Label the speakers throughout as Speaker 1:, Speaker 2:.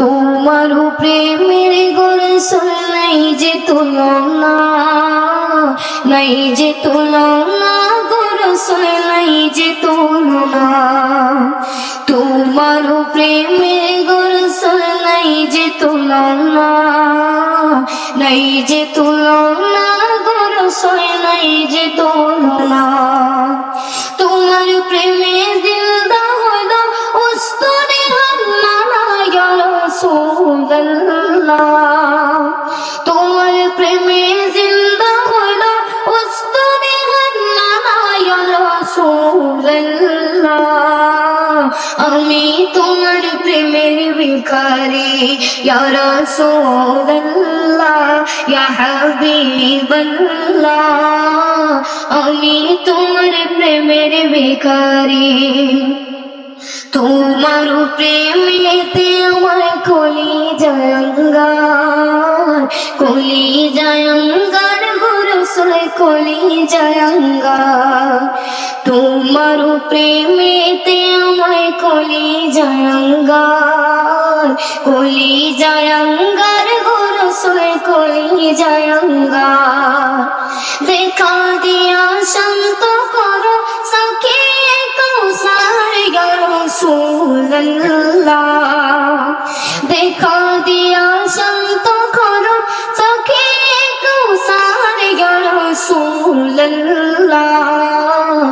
Speaker 1: তোমার প্রেমের গোরসল নাই যে তুলনা, নাই যে তুলনা গোরসল নাই যে তুলনা। তোমার প্রেমের গোরসল নাই যে তুলনা, নাই যে তুলনা গোরসল নাই যে তুলনা। তোমার প্রেমে জিন্দা হলো উস্তরে ইয়া রাসূলুল্লাহ। আমি তোমার প্রেমের ভিখারি, ইয়া রাসূলুল্লাহ, ইয়া আমি তোমার প্রেমের ভিখারি। তোমার প্রেমেতে আমার কলি জয়ঙ্গার কলি জয়ঙ্গার গুরুসুল কলি জয়ঙ্গার তোমার প্রেমেতে আমার কলি জয়ঙ্গার কলি জয়ঙ্গার গুরুসুল কলি জয়ঙ্গার দেখা দিয়া শান্ত করো, সখী কৌসার রাসূলুল্লাহ দেখা দিয়া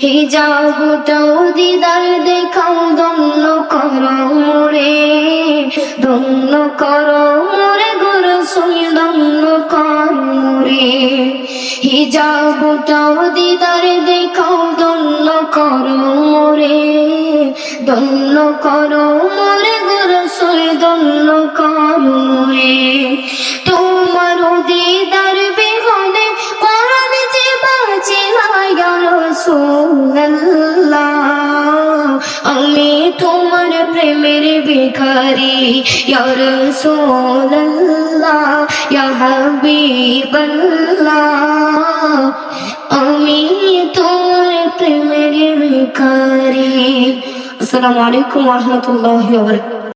Speaker 1: হিজাবটাও দিদার দেখাও দন্ন করো দন্ন করো গুরু সুই দন্ন করো হিজাবটাও দিদার দেখাও দন্ন করো দন্ন করো গুরু সুই দন্ন করো প্রেমের ভিখারি ইয়া রাসূলুল্লাহ ইয়া হাবিবাল্লাহ আমি তোমার প্রেমের ভিখারি আসসালামু আলাইকুম ওয়া বারাকাতুহু